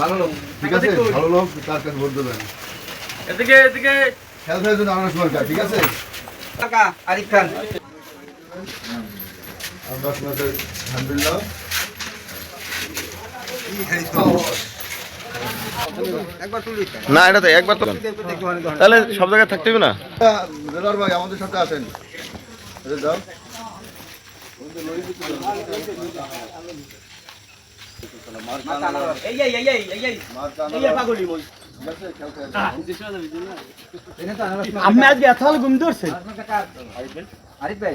ভালো লোক ঠিক আছে ভালো লোক তার কাছে ভোট দেবেন এদিকে এদিকে খেলতে জন্য আনারস মার্কা ঠিক আছে আরিফ খান আলহামদুলিল্লাহ। না এটা তো একবার তো তাহলে সব জায়গায় থাকতে হবে না? ভাই আমাদের সাথে আসেন। আজকে এত ঘুম ধরছে। আরিফ ভাই।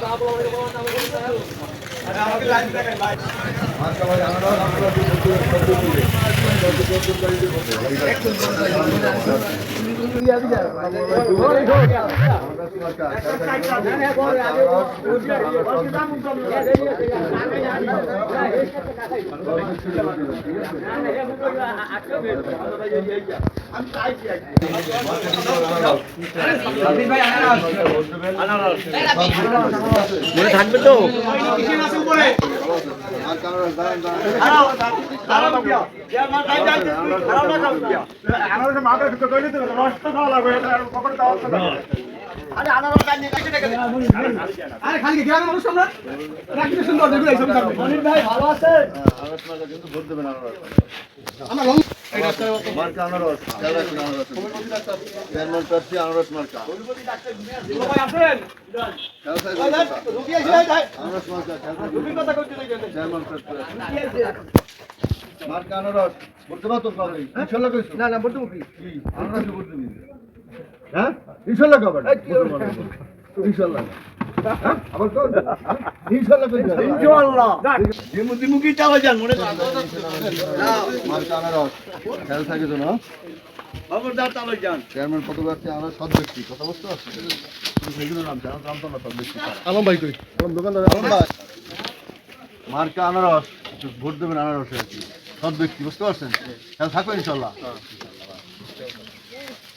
বাপ ইয়ে লাগবে তো নে, আপনি খেলতে গেলে তো আনারস মার্কা মার্কা আনারস খেলতে যাব মার্কা আনারস ভাই কিন্তু ভোট দেবেন মার্কা খেয়াল রাখবেন আনারস। চেয়ারম্যান প্রার্থী আনারস মার্কা। আনারস মার্কা চেয়ারম্যান প্রার্থী মার্কা আনারস ভোট দেবা তো পারবে ইনশাআল্লাহ কইছো। না না দেবো কি? আনারস দিবি হ্যাঁ? ইনশাআল্লাহ কবে ইনশাআল্লাহ হ্যাঁ? যান মনে আনারস খেয়াল থাকে তো না? খবরদার চালো যান চেয়ারম্যান ফটোগ্রাফি আমরা সব ব্যক্তি কথা বুঝতে পারছি সেইগুলো নাম জানো নাম তো না সব ব্যক্তি আলম ভাই কই? আলম দোকানদার আলম ভাই। মার্কা আনারস ভোট দেবেন আনারসে আর কি। সব ব্যক্তি বুঝতে পারছেন? খেয়াল থাকবে ইনশাল্লাহ খেয়াল থাকবে হ্যান্ডেল দেন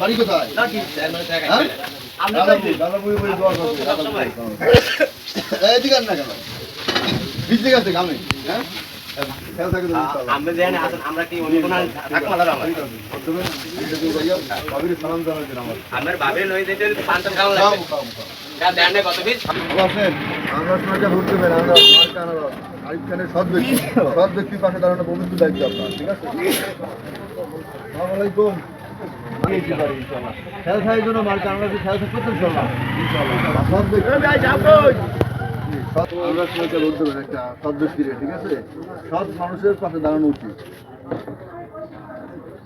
বাড়ি কোথায় এদিকে না কেন গেছে ঘামে হ্যাঁ। আমরা কি অন্য কোনো আমরা বাবার দিতে পাঁচজন খাওয়া লাগবে খাও, খাও। যা দেন কত পিস আমরা দেবেন, আমরা। আরিফ খানের সৎ ব্যক্তি। সৎ ব্যক্তির পাশে দাঁড়ানো পবিত্র দায়িত্ব আপনার, ঠিক আছে? আলাইকুম। জন্য মার্কা আমরা দেবেন একটা সৎ ব্যক্তিরে, ঠিক আছে? সৎ মানুষের পাশে দাঁড়ানো উচিত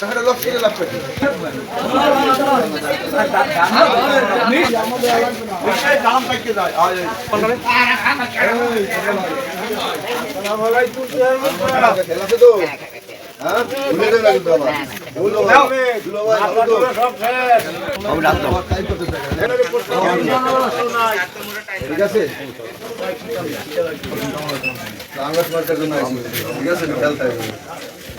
তাহলে হ্যাঁ ঠিক আছে ঠিক আছে খেয়াল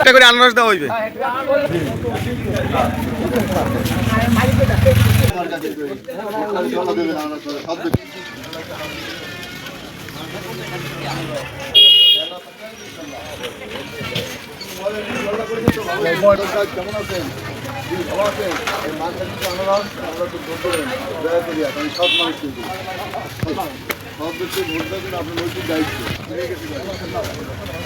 একটা করে আনারস দেওয়া হইবে। কেমন আছেন ভালো আছেন এই মাছটা আনারস, আমরা তো নৈতিক দায়িত্ব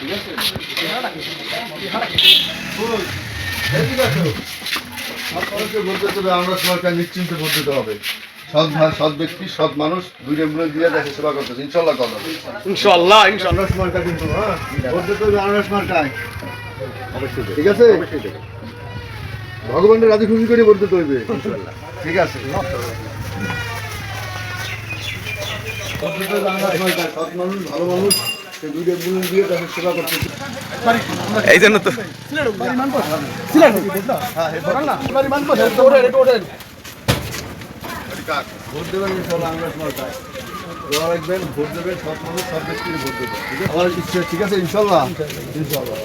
ঠিক আছে? আমরা সরকার নিশ্চিন্তে হবে সৎ সৎ ব্যক্তি সৎ মানুষ দিয়ে ইনশাল্লাহ মার্কা কিন্তু হ্যাঁ দিতে হবে আনারস ঠিক আছে ভগবানের রাজি খুশি করে বলতে দিতে হইবে ঠিক আছে। সৎ মানুষ, ভালো মানুষ। এই জন্য তো ভোট দেবেন দোয়া রাখবেন ভোট দেবেন মানুষ সব ব্যক্তিকে ভোট দেবেন ঠিক আছে আমার ইচ্ছে ঠিক আছে ইনশাল্লাহ ইনশাল্লাহ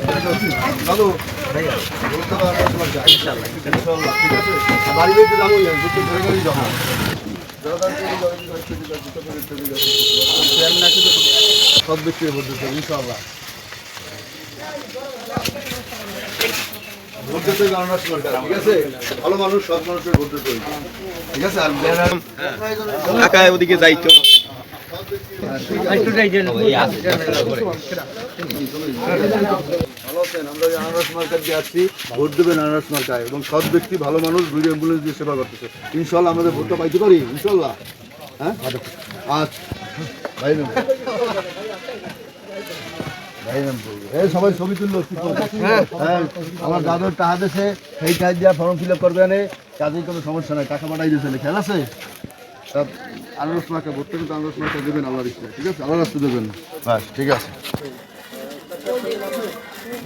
ভোট ইনশাল্লাহ ইনশাল্লাহ ঠিক আছে বাড়ি বাড়িতে যাব ভোট ঘরে ঘরেই যাব সব ভোট দিতে ইনশাল্লাহ ভোট দিতে হবে আনারস ঠিক আছে মানুষ সৎ মানুষের ভোট দিতে ঠিক আছে আর কাকা ওদিকে যাইতো ভালো আছেন আমরা ওই আনারস মার্কার দিয়ে আসছি ভোট দেবেন আনারস মার্কায়। এবং ব্যক্তি ভালো মানুষ দুই অ্যাম্বুলেন্স দিয়ে সেবা করতেছে। ইনশাল্লাহ আমাদের ভোটটা পাইতে পারি ইনশাল্লাহ। হ্যাঁ? আচ্ছা। ভাই সবাই ছবি তুললো কি হ্যাঁ। আমার দাদুর টাকা দেশে সেই কাজ দিয়ে ফর্ম ফিল আপ করবে আনে কাজেই কোনো সমস্যা নাই টাকা পাঠাই দিয়েছে খেয়াল আছে? তা আনারস মার্কা ভোট কিন্তু আনারস মার্কা দেবেন আল্লাহর ইচ্ছে। ঠিক আছে? আল্লাহর রাস্তা দেবেন। বাস ঠিক আছে।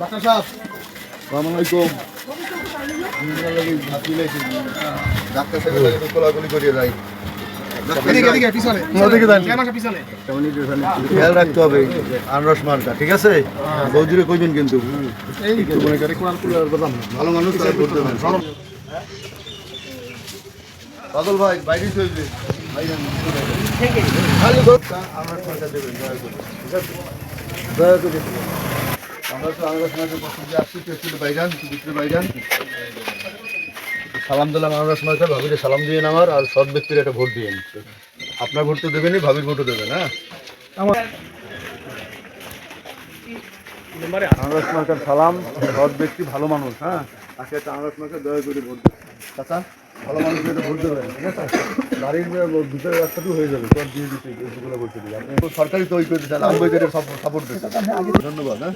ডাক্তার সাহেব। সালাম আলাইকুম। ডাক্তার সাহেবের লাগে করিয়ে যাই খেয়াল রাখতে হবে আনারস মার্কা ঠিক আছে? বৌদিরে কইবেন কিন্তু। ভালো মানুষ বাদল ভাই বাইরে চলবে খালি মার্কা দেবেন দয়া করে দয়া করে আমরা তো পছন্দ আসছি সালাম দিলাম আনারস মার্কা ভাবিরে সালাম দিয়ে আমার আর সৎ ব্যক্তির একটা ভোট দিয়ে আপনার ভোট তো দেবেনই ভাবির ভোটও দেবেন হ্যাঁ? আনারস মার্কার সালাম সৎ ব্যক্তি ভালো মানুষ হ্যাঁ? তাকে একটা আনারস মার্কা দয়া করে ভোট দেবেন চাচা ভালো একটা ভোট দেবেন ঠিক আছে? বাড়ির ভিতরে রাস্তাটাও হয়ে যাবে সব দিয়ে দিচ্ছে এগুলো বলতে দিই আপনি সরকারি তৈরি করে দিচ্ছেন আমি সাপোর্ট দিচ্ছেন ধন্যবাদ হ্যাঁ?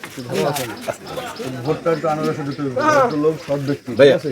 ভোটটা একটু আনারসে দিতে লোক সৎ ব্যক্তি ঠিক আছে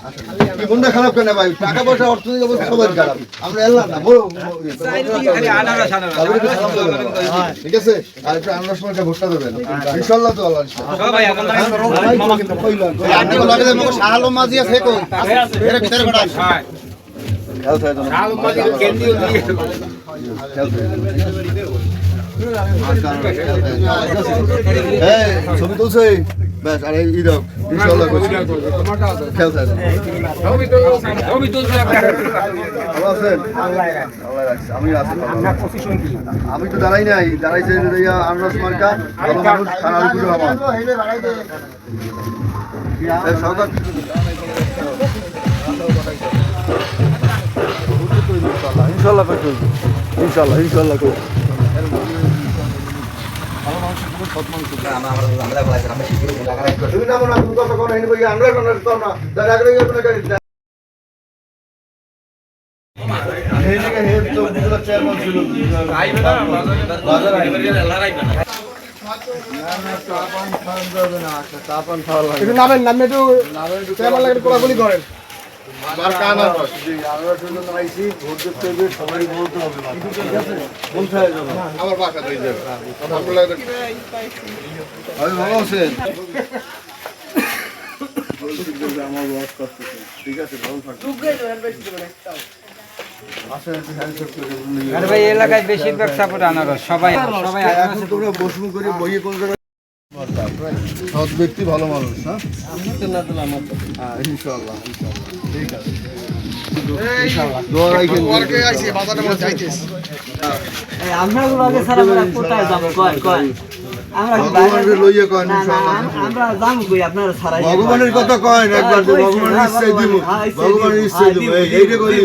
কি মনটা খারাপ কেন ভাই? টাকা পয়সা অর্থনৈতিক অবস্থা সবাই খারাপ। আমরা এলাম না বড় একটু। ঠিক আছে? আর একটু আনারস মার্কা ভোটটা দেবেন। ইনশাল্লাহ তো আল্লাহ ছবি তুলছে। ব্যাস আরে ই দাও ইনশাল্লাহ করছি খেলতে ভালো আছেন আল্লাহ রাখছে আমি আছি আমি তো দাঁড়াই নাই দাঁড়াইছে যে আনারস মার্কা ভালো মানুষ আলু আমার এই সরকার ইনশাল্লাহ করব ইনশাল্লাহ ইনশাল্লাহ নামেন নামে একটু চেয়ারম্যান লাগে কোলাকুলি করেন। আমার কানা জি আমরা শুধু আইছি ভোট দিতে হবে সবাই বলতে হবে ঠিক আছে বলতে হবে আমার বাসা দিয়ে যাবে আমি ভালো আছেন আমার ওয়াজ করতেছে ঠিক আছে। ভালো থাকবেন আসেন একটু হ্যান্ডশেক করে বলুন। আরে ভাই এলাকায় বেশিরভাগ সাপোর্ট আনারস। সবাই সবাই তোমরা বসবো করে বইয়ে কোন সৎ ব্যক্তি ভালো মানুষ হ্যাঁ? হ্যাঁ ইনশাল্লাহ ইনশাল্লাহ ঠিক আছে। দোয়া রাখেন আমরা গুলোকে সারা বেলা কোথায় যাব? কয় কয়? আমরা কি বাইরে- ভগবানের লইয়া কয় না, ভগবানের কথা কয় একবার ভগবানের ইচ্ছাই দিব হ্যাঁ, ভগবানের দিব। ইচ্ছাই দিব দিব, দিব। এইটা করি